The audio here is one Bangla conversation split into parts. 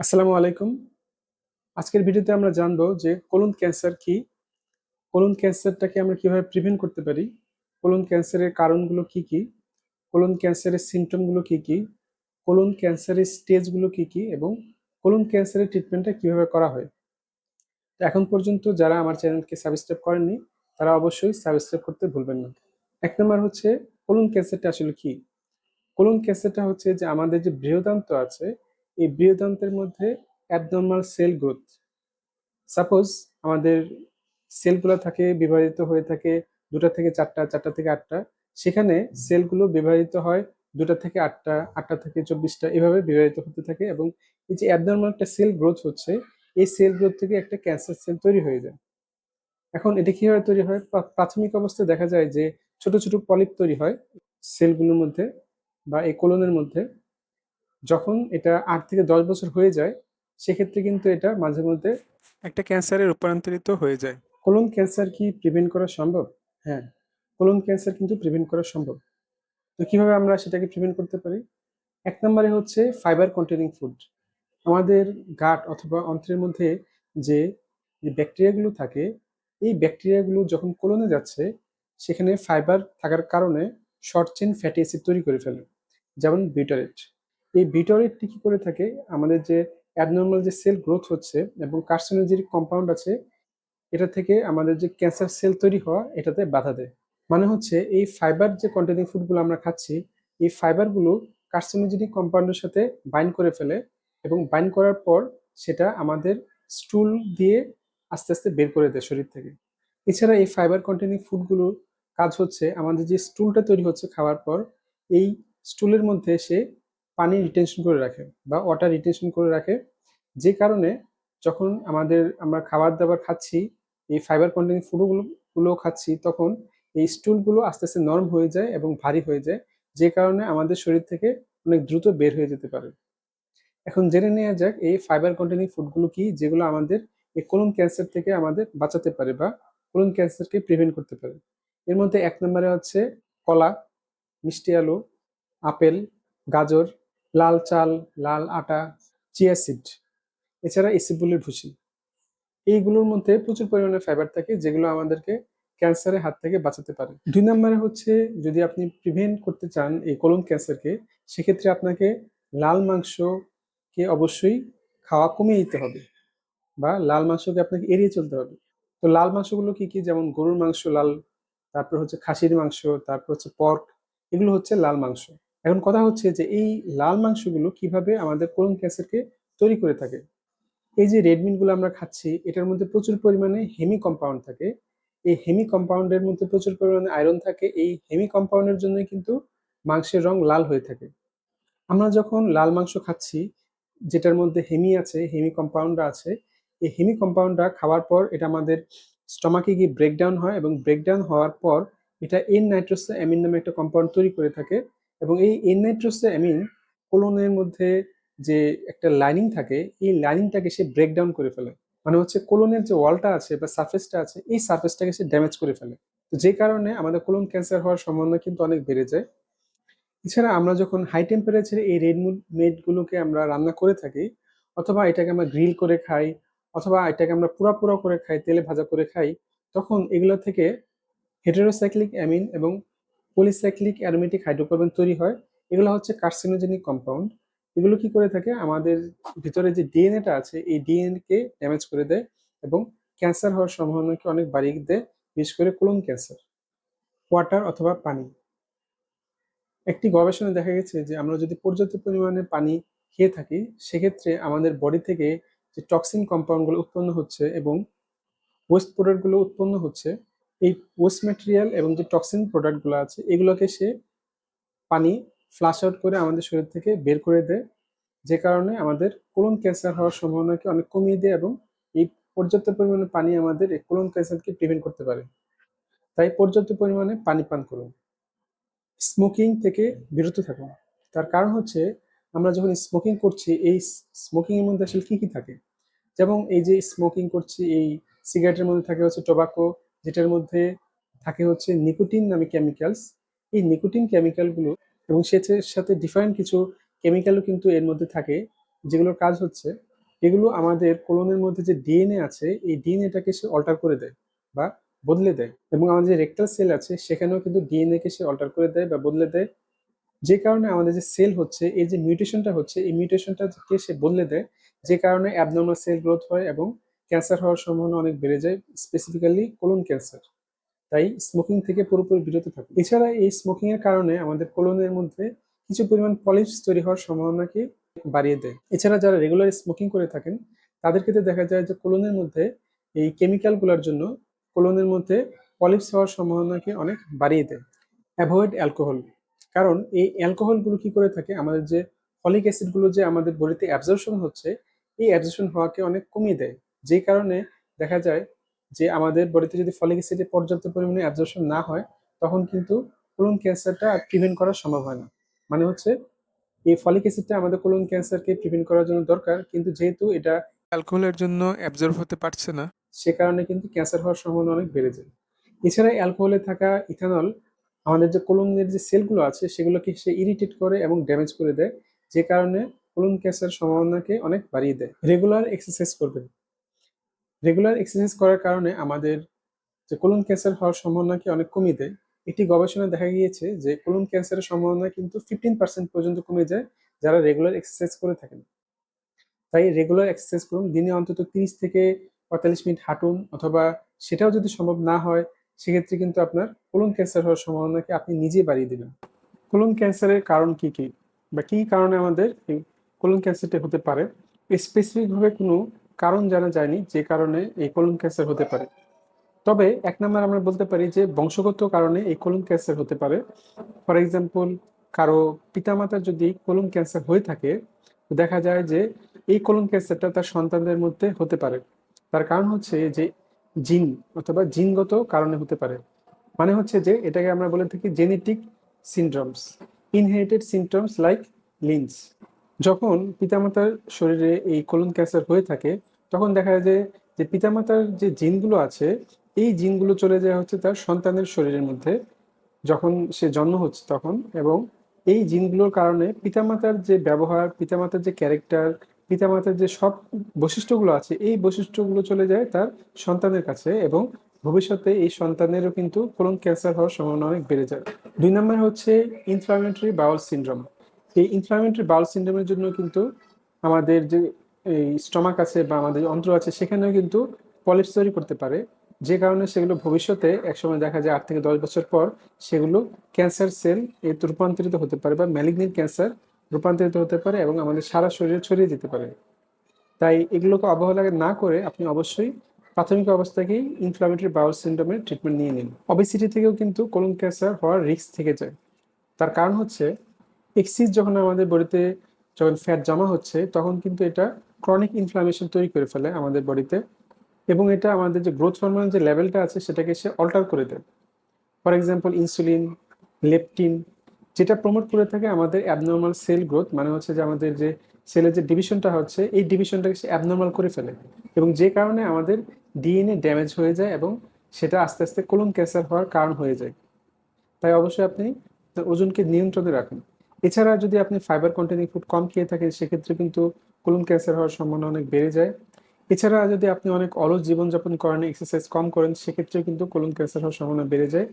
আসসালামু আলাইকুম। আজকের ভিডিওতে আমরা জানব যে কোলন ক্যান্সার কি? কোলন ক্যান্সারটাকে আমরা কীভাবে প্রিভেন্ট করতে পারি? কোলন ক্যান্সারের কারণগুলো কি কি? কোলন ক্যান্সারের সিমটমগুলো কি কি? কোলন ক্যান্সারের স্টেজগুলো কি কি? এবং কোলন ক্যান্সারের ট্রিটমেন্টটা কীভাবে করা হয়? এখন পর্যন্ত যারা আমার চ্যানেলকে সাবস্ক্রাইব করেননি, তারা অবশ্যই সাবস্ক্রাইব করতে ভুলবেন না। এক নম্বর হচ্ছে, কোলন ক্যান্সারটা আসলে কি? কোলন ক্যান্সারটা হচ্ছে যে আমাদের যে বৃহদান্ত আছে এই বৃহদান্তের মধ্যে অ্যাবনর্মাল সেল গ্রোথ সাপোজ আমাদের সেলগুলো থাকে, বিভাজিত হয়ে থাকে দুটা থেকে চারটা চারটা থেকে আটটা। সেখানে সেলগুলো বিভাজিত হয় দুটা থেকে আটটা আটটা থেকে চব্বিশটা। এভাবে বিভাজিত হতে থাকে এবং এই যে অ্যাবনর্মাল একটা সেল গ্রোথ হচ্ছে, এই সেল গ্রোথ থেকে একটা ক্যান্সার সেল তৈরি হয়ে যায়। এখন এটা কীভাবে তৈরি হয়? প্রাথমিক অবস্থায় দেখা যায় যে ছোট ছোট পলিপ তৈরি হয় সেলগুলোর মধ্যে বা এই কোলনের মধ্যে। যখন এটা আট থেকে দশ বছর হয়ে যায় সেক্ষেত্রে কিন্তু এটা মাঝে মধ্যে একটা ক্যান্সারে রূপান্তরিত হয়ে যায়। কোলন ক্যান্সার কি প্রিভেন্ট করা সম্ভব? হ্যাঁ কোলন ক্যান্সার কিন্তু প্রিভেন্ট করা সম্ভব। তো কীভাবে আমরা সেটাকে প্রিভেন্ট করতে পারি? এক নম্বরে হচ্ছে ফাইবার কন্টেনিং ফুড আমাদের গাট অথবা অন্ত্রের মধ্যে যে ব্যাকটেরিয়াগুলো থাকে এই ব্যাকটেরিয়াগুলো যখন কোলনে যাচ্ছে সেখানে ফাইবার থাকার কারণে শর্ট চেন ফ্যাটি অ্যাসিড তৈরি করে ফেলে যেমন বিটারেট এই বিটারেটটি কি করে থাকে? আমাদের যে অ্যাবনর্মাল যে সেল গ্রোথ হচ্ছে এবং কার্সিনোজেনিক কম্পাউন্ড আছে, এটা থেকে আমাদের যে ক্যান্সার সেল তৈরি হওয়া, এটাতে বাধা দেয়। মানে হচ্ছে এই ফাইবার যে কন্টেনিং ফুডগুলো আমরা খাচ্ছি, এই ফাইবারগুলো কার্সিনোজেনিক কম্পাউন্ডের সাথে বাইন্ড করে ফেলে এবং বাইন্ড করার পর সেটা আমাদের স্টুল দিয়ে আস্তে আস্তে বের করে দেয় শরীর থেকে। এছাড়া এই ফাইবার কন্টেনিং ফুডগুলোর কাজ হচ্ছে, আমাদের যে স্টুলটা তৈরি হচ্ছে খাওয়ার পর, এই স্টুলের মধ্যে সে পানি রিটেনশন করে রাখে বা ওয়াটার রিটেনশন করে রাখে। যে কারণে যখন আমাদের, আমরা খাবার দাবার খাচ্ছি, এই ফাইবার কন্টেনিং ফুডগুলো গুলো খাচ্ছি, তখন এই স্টুলগুলো আস্তে আস্তে নরম হয়ে যায় এবং ভারী হয়ে যায়, যে কারণে আমাদের শরীর থেকে অনেক দ্রুত বের হয়ে যেতে পারে। এখন জেনে নেওয়া যাক, এই ফাইবার কন্টেনিং ফুডগুলো কি, যেগুলো আমাদের এই কোলন ক্যান্সার থেকে আমাদের বাঁচাতে পারে বা কোলন ক্যান্সারকে প্রিভেন্ট করতে পারে। এর মধ্যে এক নম্বরে হচ্ছে কলা, মিষ্টি আলু, আপেল, গাজর লাল চাল, লাল আটা, চিয়া সিড, এছাড়া ইসিবুলের ভুসি এইগুলোর মধ্যে প্রচুর পরিমাণে ফাইবার থাকে, যেগুলো আমাদেরকে ক্যান্সারের হাত থেকে বাঁচাতে পারে। দুই নম্বরে হচ্ছে, যদি আপনি প্রিভেন্ট করতে চান এই কোলন ক্যান্সারকে সেক্ষেত্রে আপনাকে লাল মাংসকে অবশ্যই খাওয়া কমিয়ে দিতে হবে বা লাল মাংসকে আপনাকে এড়িয়ে চলতে হবে। তো লাল মাংসগুলো কি কি? যেমন গরুর মাংস লাল, তারপর হচ্ছে খাসির মাংস, তারপর হচ্ছে পর্ক এগুলো হচ্ছে লাল মাংস। এখন কথা হচ্ছে যে এই লাল মাংসগুলো কীভাবে আমাদের কোলন ক্যান্সারকে তৈরি করে থাকে? এই যে রেড মিটগুলো আমরা খাচ্ছি, এটার মধ্যে প্রচুর পরিমাণে হেমি কম্পাউন্ড থাকে। এই হেমি কম্পাউন্ডের মধ্যে প্রচুর পরিমাণে আয়রন থাকে। এই হেমি কম্পাউন্ডের জন্যই কিন্তু মাংসের রং লাল হয়ে থাকে। আমরা যখন লাল মাংস খাচ্ছি, যেটার মধ্যে হেমি আছে হেমি কম্পাউন্ডটা আছে, এই হেমি কম্পাউন্ডটা খাওয়ার পর এটা আমাদের স্টমাকে গিয়ে ব্রেকডাউন হয় এবং ব্রেকডাউন হওয়ার পর এটা এন নাইট্রোসা অ্যামিন নামে একটা কম্পাউন্ড তৈরি করে থাকে। এবং এই এন নাইট্রোসা অ্যামিন কোলনের মধ্যে যে একটা লাইনিং থাকে, এই লাইনিংটাকে সে ব্রেকডাউন করে ফেলে। মানে হচ্ছে কোলনের যে ওয়ালটা আছে বা সার্ফেসটা আছে, এই সার্ফেসটাকে সে ড্যামেজ করে ফেলে। তো যে কারণে আমাদের কোলন ক্যান্সার হওয়ার সম্ভাবনা কিন্তু অনেক বেড়ে যায়। এছাড়া আমরা যখন হাই টেম্পারেচারে এই রেড মিটগুলোকে আমরা রান্না করে থাকি, অথবা এটাকে আমরা গ্রিল করে খাই, অথবা এটাকে আমরা পুরা পুরা করে খাই, তেলে ভাজা করে খাই, তখন এগুলো থেকে হেটেরোসাইক্লিক অ্যামিন এবং পলিসাইক্লিক অ্যারোমেটিক হাইড্রোকার্বন তৈরি হয়। এগুলো হচ্ছে কার্সিনোজেনিক কম্পাউন্ড। এগুলো কি করে থাকে? আমাদের ভিতরে যে ডিএনএটা আছে, এই ডিএনএ কে ড্যামেজ করে দেয় এবং ক্যান্সার হওয়ার সম্ভাবনাকে অনেক বাড়িয়ে দেয়, বিশেষ করে কোলন ক্যান্সার, ওয়াটার অথবা পানি। একটি গবেষণায় দেখা গেছে যে আমরা যদি পর্যাপ্ত পরিমাণে পানি খেয়ে থাকি, সেক্ষেত্রে আমাদের বডি থেকে যে টক্সিন কম্পাউন্ডগুলো উৎপন্ন হচ্ছে এবং ওয়েস্ট প্রোডাক্টগুলো উৎপন্ন হচ্ছে এই ওয়েস্ট ম্যাটেরিয়াল এবং যে টক্সিন প্রোডাক্টগুলো আছে, এগুলোকে সে পানি ফ্লাশ আউট করে আমাদের শরীর থেকে বের করে দেয়। যে কারণে আমাদের কোলন ক্যান্সার হওয়ার সম্ভাবনাকে অনেক কমিয়ে দেয় এবং এই পর্যাপ্ত পরিমাণে পানি আমাদের এই কোলন ক্যান্সারকে প্রিভেন্ট করতে পারে। তাই পর্যাপ্ত পরিমাণে পানি পান করুন। স্মোকিং থেকে বিরত থাকুন। তার কারণ হচ্ছে, আমরা যখন স্মোকিং করছি, এই স্মোকিংয়ের মধ্যে আসলে কী কী থাকে? যেমন এই যে স্মোকিং করছি, এই সিগারেটের মধ্যে থাকে হচ্ছে টোবাকো যেটার মধ্যে থাকে হচ্ছে নিকোটিন নামে কেমিক্যালস এই নিকোটিন কেমিক্যালগুলো এবং সেটার সাথে ডিফারেন্ট কিছু কেমিক্যালও কিন্তু এর মধ্যে থাকে, যেগুলোর কাজ হচ্ছে এগুলো আমাদের কোলনের মধ্যে যে ডিএনএ আছে, এই ডিএনএটাকে সে অল্টার করে দেয় বা বদলে দেয় এবং আমাদের যে রেক্টাল সেল আছে, সেখানেও কিন্তু ডিএনএ কে সে অল্টার করে দেয় বা বদলে দেয়। যে কারণে আমাদের যে সেল হচ্ছে, এই যে মিউটেশনটা হচ্ছে, এই মিউটেশনটাকে সে বদলে দেয়। যে কারণে অ্যাবনর্মাল সেল গ্রোথ হয় এবং ক্যান্সার হওয়ার সম্ভাবনা অনেক বেড়ে যায় স্পেসিফিক্যালি কোলন ক্যান্সার তাই স্মোকিং থেকে পুরোপুরি বিরত থাকুন। এছাড়া এই স্মোকিং এর কারণে আমাদের কোলনের মধ্যে কিছু পরিমাণ পলিপস তৈরি হওয়ার সম্ভাবনাকে বাড়িয়ে দেয়। এছাড়া যারা রেগুলার স্মোকিং করে থাকেন, তাদের ক্ষেত্রে দেখা যায় যে কোলনের মধ্যে এই কেমিক্যালগুলোর জন্য কোলনের মধ্যে পলিপস হওয়ার সম্ভাবনাকে অনেক বাড়িয়ে দেয়। অ্যাভয়েড অ্যালকোহল কারণ এই অ্যালকোহলগুলো কি করে থাকে? আমাদের যে ফলিক অ্যাসিডগুলো যে আমাদের বডিতে অ্যাবজর্পশন হচ্ছে, এই অ্যাবজর্পশন হওয়াকে অনেক কমিয়ে দেয়। যে কারণে দেখা যায় যে আমাদের বডিতে যদি ফলিক অ্যাসিডের পর্যাপ্ত পরিমাণে অ্যাবজর্পশন না হয় তখন কিন্তু কোলন ক্যান্সারটা প্রিভেন্ট করা সম্ভব হয় না। মানে হচ্ছে এই ফলিক অ্যাসিডটা আমাদের কোলন ক্যান্সারকে প্রিভেন্ট করার জন্য দরকার কিন্তু যেহেতু এটা অ্যালকোহলের জন্য অ্যাবজর্ব হতে পারছে না। সে কারণে কিন্তু ক্যান্সার হওয়ার সম্ভাবনা অনেক বেড়ে যায়। এছাড়া অ্যালকোহলে থাকা ইথানল আমাদের যে কোলনের যে সেলগুলো আছে সেগুলোকে সে ইরিটেট করে এবং ড্যামেজ করে দেয় যে কারণে কোলন ক্যান্সার সম্ভাবনাকে অনেক বাড়িয়ে দেয়। রেগুলার এক্সারসাইজ করবেন। রেগুলার এক্সারসাইজ করার কারণে আমাদের যে কোলন ক্যান্সার হওয়ার সম্ভাবনাকে অনেক কমিয়ে দেয়? একটি গবেষণায় দেখা গিয়েছে যে কোলন ক্যান্সারের সম্ভাবনা কিন্তু ফিফটিন পার্সেন্ট পর্যন্ত কমে যায় যারা রেগুলার এক্সারসাইজ করে থাকেন। তাই রেগুলার এক্সারসাইজ করুন, দিনে অন্তত তিরিশ থেকে পঁয়তাল্লিশ মিনিট হাঁটুন অথবা সেটাও যদি সম্ভব না হয়, সেক্ষেত্রে কিন্তু আপনার কোলন ক্যান্সার হওয়ার সম্ভাবনাকে আপনি নিজেই বাড়িয়ে দেবেন। কোলন ক্যান্সারের কারণ কি কি? বা কি কারণে আমাদের এই কোলন ক্যান্সারটি হতে পারে? স্পেসিফিকভাবে কোনো কারণ জানা যায়নি, যে কারণে এই কোলন ক্যান্সার হতে পারে। তবে এক নম্বর আমরা বলতে পারি যে বংশগত কারণে এই কোলন ক্যান্সার হতে পারে। ফর এক্সাম্পল কারও পিতামাতার যদি কোলন ক্যান্সার হয়ে থাকে দেখা যায় যে এই কোলন ক্যান্সারটা তার সন্তানদের মধ্যে হতে পারে। তার কারণ হচ্ছে যে জিন অথবা জিনগত কারণে হতে পারে। মানে হচ্ছে যে এটাকে আমরা বলে থাকি genetic syndromes inherited symptoms like Lynch যখন পিতামাতার শরীরে এই কোলন ক্যান্সার হয়ে থাকে, তখন দেখা যায় যে পিতামাতার যে জিনগুলো আছে, এই জিনগুলো চলে যায় হচ্ছে তার সন্তানের শরীরের মধ্যে। যখন সে জন্ম হচ্ছে তখন এবং এই জিনগুলোর কারণে পিতামাতার যে ব্যবহার, পিতামাতার যে ক্যারেক্টার, পিতামাতার যে সব বৈশিষ্ট্যগুলো আছে, এই বৈশিষ্ট্যগুলো চলে যায় তার সন্তানের কাছে এবং ভবিষ্যতে এই সন্তানেরও কিন্তু কোলন ক্যান্সার হওয়ার সম্ভাবনা অনেক বেড়ে যায়। দুই নম্বর হচ্ছে ইনফ্লামেটরি বাউল সিনড্রোম এই ইনফ্লামেটরি বাউল সিনড্রোমের জন্য কিন্তু আমাদের যে এই স্টমাক আছে বা আমাদের অন্ত্র আছে, সেখানেও কিন্তু পলিপস তৈরি করতে পারে। যে কারণে সেগুলো ভবিষ্যতে একসময় দেখা যায় আট থেকে দশ বছর পর সেগুলো ক্যান্সার সেল এ রূপান্তরিত হতে পারে বা ম্যালিগনিক ক্যান্সার রূপান্তরিত হতে পারে এবং আমাদের সারা শরীরে ছড়িয়ে যেতে পারে। তাই এগুলোকে অবহেলা না করে আপনি অবশ্যই প্রাথমিক অবস্থাতেই ইনফ্লামেটরি বাউল সিন্ড্রোমের ট্রিটমেন্ট নিয়ে নিন। অবেসিটি থেকেও কিন্তু কোলন ক্যান্সার হওয়ার রিস্ক থেকে যায়। তার কারণ হচ্ছে এক্সিস যখন আমাদের বডিতে যখন ফ্যাট জমা হচ্ছে, তখন কিন্তু এটা ক্রনিক ইনফ্লামেশন তৈরি করে ফেলে আমাদের বডিতে। এবং এটা আমাদের যে গ্রোথ হরমোনের যে লেভেলটা আছে, সেটাকে সে অল্টার করে দেয়। ফর এক্সাম্পল ইনসুলিন লেপটিন যেটা প্রমোট করে থাকে আমাদের অ্যাবনর্মাল সেল গ্রোথ মানে হচ্ছে যে আমাদের যে সেলের যে ডিভিশনটা হচ্ছে, এই ডিভিশনটাকে সে অ্যাবনর্মাল করে ফেলে। এবং যে কারণে আমাদের ডিএনএ ড্যামেজ হয়ে যায় এবং সেটা আস্তে আস্তে কোলন ক্যান্সার হওয়ার কারণ হয়ে যায়। তাই অবশ্যই আপনি ওজনকে নিয়ন্ত্রণে রাখুন। এছাড়া যদি আপনি ফাইবার কন্টেনিং ফুড কম খেয়ে থাকেন, সেক্ষেত্রে কিন্তু কোলন ক্যান্সার হওয়ার সম্ভাবনা অনেক বেড়ে যায়। এছাড়া যদি আপনি অনেক অলস জীবনযাপন করেন এক্সারসাইজ কম করেন, সেক্ষেত্রেও কিন্তু কোলন ক্যান্সার হওয়ার সম্ভাবনা বেড়ে যায়।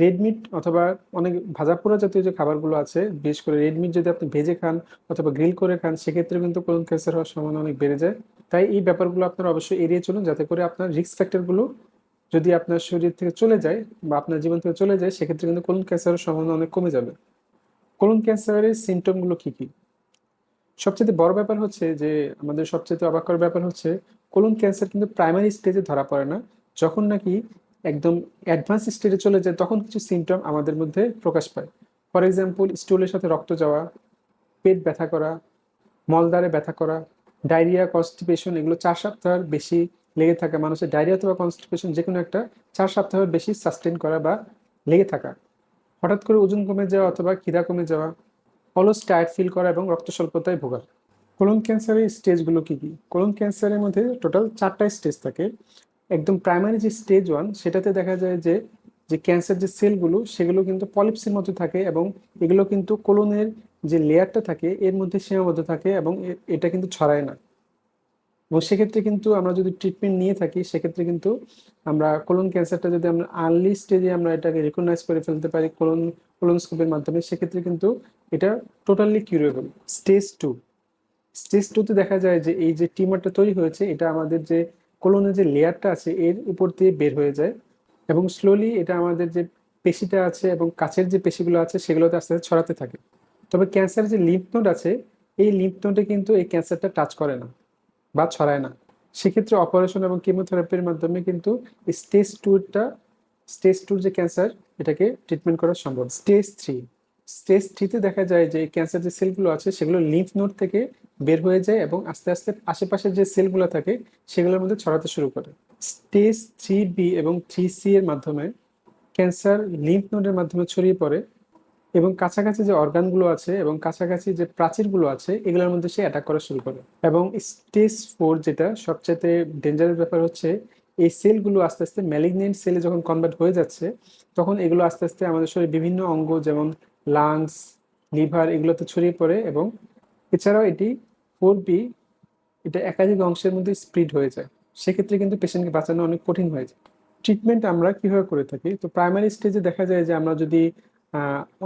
রেড মিট অথবা অনেক ভাজা পোড়া জাতীয় যে খাবারগুলো আছে, বিশেষ করে রেড মিট যদি আপনি ভেজে খান অথবা গ্রিল করে খান সেক্ষেত্রে কিন্তু কোলন ক্যান্সার হওয়ার সম্ভাবনা অনেক বেড়ে যায়। তাই এই ব্যাপারগুলো আপনারা অবশ্যই এড়িয়ে চলুন, যাতে করে আপনার রিস্ক ফ্যাক্টরগুলো যদি আপনার শরীর থেকে চলে যায় বা আপনার জীবন থেকে চলে যায়, সেক্ষেত্রে কিন্তু কোলন ক্যান্সারের সম্ভাবনা অনেক কমে যাবে। কোলন ক্যান্সারের সিমটমগুলো কি কি? সবচেয়ে বড় ব্যাপার হচ্ছে যে, আমাদের সবচেয়ে অবাক করার ব্যাপার হচ্ছে কোলন ক্যান্সার কিন্তু প্রাইমারি স্টেজে ধরা পড়ে না। যখন নাকি একদম অ্যাডভান্স স্টেজে চলে যায়, তখন কিছু সিমটম আমাদের মধ্যে প্রকাশ পায়। ফর এক্সাম্পল স্টুলের সাথে রক্ত যাওয়া, পেট ব্যথা করা, মলদ্বারে ব্যথা করা ডায়রিয়া কনস্টিপেশন এগুলো চার সপ্তাহের বেশি লেগে থাকা, মানুষের ডায়রিয়া অথবা কনস্টিপেশন যে কোনো একটা চার সপ্তাহের বেশি সাস্টেন করা বা লেগে থাকা। হঠাৎ করে ওজন কমে যাওয়া অথবা খিদা কমে যাওয়া, অলস টায়ার্ড ফিল করা এবং রক্ত স্বল্পতায় ভোগা। কোলন ক্যান্সারের স্টেজগুলো কী কী? কোলন ক্যান্সারের মধ্যে টোটাল চারটা স্টেজ থাকে। একদম প্রাইমারি যে স্টেজ ওয়ান সেটাতে দেখা যায় যে যে ক্যান্সার যে সেলগুলো সেগুলো কিন্তু পলিপসের মতো থাকে এবং এগুলো কিন্তু কোলনের যে লেয়ারটা থাকে, এর মধ্যে সীমাবদ্ধ থাকে এবং এটা কিন্তু ছড়ায় না। এবং সেক্ষেত্রে কিন্তু আমরা যদি ট্রিটমেন্ট নিয়ে থাকি, সেক্ষেত্রে কিন্তু আমরা কোলন ক্যান্সারটা যদি আমরা আর্লি স্টেজে আমরা এটাকে রিকগনাইজ করে ফেলতে পারি কোলন কোলনোস্কোপের মাধ্যমে, সেক্ষেত্রে কিন্তু এটা totally curable stage two stage টুতে দেখা যায় যে এই যে টিমারটা তৈরি হয়েছে, এটা আমাদের যে কোলনের যে লেয়ারটা আছে, এর উপর দিয়ে বের হয়ে যায় এবং স্লোলি এটা আমাদের যে পেশিটা আছে এবং কাছের যে পেশিগুলো আছে, সেগুলোতে আস্তে আস্তে ছড়াতে থাকে। তবে ক্যান্সারের যে লিম্ফ নোড আছে, এই লিম্ফ নোডে কিন্তু এই ক্যান্সারটা টাচ করে না। বা ছড়ায় না। সেক্ষেত্রে অপারেশন এবং কেমোথেরাপির মাধ্যমে কিন্তু স্টেজ টুটা স্টেজ টুর যে ক্যান্সার এটাকে ট্রিটমেন্ট করা সম্ভব। স্টেজ থ্রি স্টেজ থ্রিতে দেখা যায় যে ক্যান্সার যে সেলগুলো আছে, সেগুলো লিম্ফ নোড থেকে বের হয়ে যায় এবং আস্তে আস্তে আশেপাশের যে সেলগুলো থাকে, সেগুলোর মধ্যে ছড়াতে শুরু করে। স্টেজ থ্রি বি এবং থ্রি সি এর মাধ্যমে ক্যান্সার লিম্ফ নোডের মাধ্যমে ছড়িয়ে পড়ে। এবং কাছাকাছি যে অর্গানগুলো আছে এবং কাছাকাছি যে প্রাচীরগুলো আছে, এগুলোর মধ্যে সে অ্যাটাক করা শুরু করে। এবং স্টেজ ফোর যেটা সবচেয়ে ডেঞ্জারাস ব্যাপার হচ্ছে, এই সেলগুলো আস্তে আস্তে ম্যালিগনেন্ট সেলে যখন কনভার্ট হয়ে যাচ্ছে, তখন এগুলো আস্তে আস্তে আমাদের শরীরে বিভিন্ন অঙ্গ যেমন লাংস লিভার এগুলোতে ছড়িয়ে পড়ে এবং এছাড়াও এটি ফোর বি এটা একাধিক অংশের মধ্যে স্প্রিড হয়ে যায়। সেক্ষেত্রে কিন্তু পেশেন্টকে বাঁচানো অনেক কঠিন হয়ে যায়। ট্রিটমেন্ট আমরা কীভাবে করে থাকি? তো প্রাইমারি স্টেজে দেখা যায় যে আমরা যদি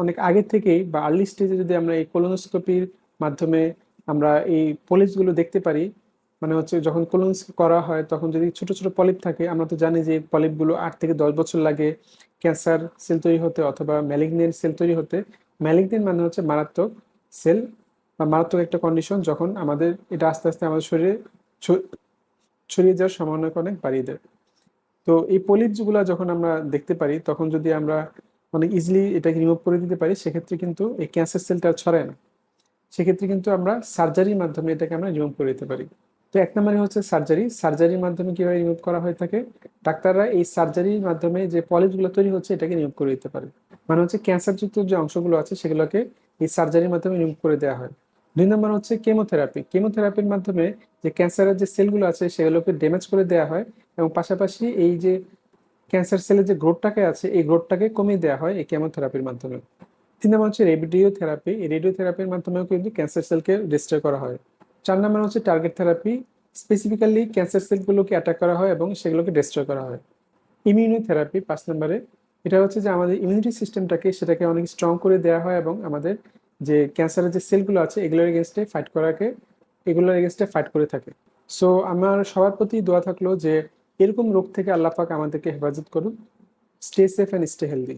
অনেক আগে থেকেই বা আর্লি স্টেজে যদি আমরা এই কোলোনোস্কোপির মাধ্যমে আমরা এই পলিপসগুলো দেখতে পারি মানে হচ্ছে যখন কোলোনোস্কোপি করা হয়, তখন যদি ছোট ছোট পলিপ থাকে, আমরা তো জানি যে পলিপগুলো আট থেকে দশ বছর লাগে ক্যান্সার সেল তৈরি হতে অথবা ম্যালিগনেন্ট সেল তৈরি হতে। ম্যালিগনেন্ট মানে হচ্ছে মারাত্মক সেল বা মারাত্মক একটা কন্ডিশন যখন আমাদের এটা আস্তে আস্তে আমাদের শরীরে ছড়িয়ে যাওয়ার সম্ভাবনাকে অনেক বাড়িয়ে দেয়। তো এই পলিপসগুলো যখন আমরা দেখতে পারি, তখন যদি আমরা অনেক ইজিলি এটাকে রিমুভ করে দিতে পারি, সেক্ষেত্রে কিন্তু এই ক্যান্সার সেলটা ছড়ায় না। সেক্ষেত্রে কিন্তু আমরা সার্জারির মাধ্যমে এটাকে আমরা রিমুভ করে দিতে পারি। তো এক নম্বরে হচ্ছে সার্জারি সার্জারির মাধ্যমে কীভাবে রিমুভ করা হয়ে থাকে? ডাক্তাররা এই সার্জারির মাধ্যমে যে পলিপসগুলো তৈরি হচ্ছে, এটাকে রিমুভ করে দিতে পারে। মানে হচ্ছে ক্যান্সারযুক্ত যে অংশগুলো আছে, সেগুলোকে এই সার্জারির মাধ্যমে রিমুভ করে দেওয়া হয়। দুই নম্বর হচ্ছে কেমোথেরাপি কেমোথেরাপির মাধ্যমে যে ক্যান্সারের যে সেলগুলো আছে, সেগুলোকে ড্যামেজ করে দেওয়া হয় এবং পাশাপাশি এই যে ক্যান্সার সেলের যে গ্রোথটাকে আছে, এই গ্রোথটাকে কমিয়ে দেওয়া হয় এই কেমোথেরাপির মাধ্যমে। তিন নম্বর হচ্ছে রেডিও থেরাপি এই রেডিও থেরাপির মাধ্যমেও কিন্তু ক্যান্সার সেলকে ডিস্ট্রয় করা হয়। চার নম্বর হচ্ছে টার্গেট থেরাপি স্পেসিফিক্যালি ক্যান্সার সেলগুলোকে অ্যাটাক করা হয় এবং সেগুলোকে ডিস্ট্রয় করা হয়। ইমিউনোথেরাপি পাঁচ নম্বরে, এটা হচ্ছে যে আমাদের ইমিউনিটি সিস্টেমটাকে সেটাকে অনেক স্ট্রং করে দেওয়া হয় এবং আমাদের যে ক্যান্সারের যে সেলগুলো আছে, এগুলোর এগেনস্টে ফাইট করাকে, এগুলোর এগেনস্টে ফাইট করে থাকে। সো আমার সবার প্রতি দোয়া থাকল যে এরকম রোগ থেকে আল্লাহ পাক আমাদেরকে হেফাজত করুন। Stay safe and stay healthy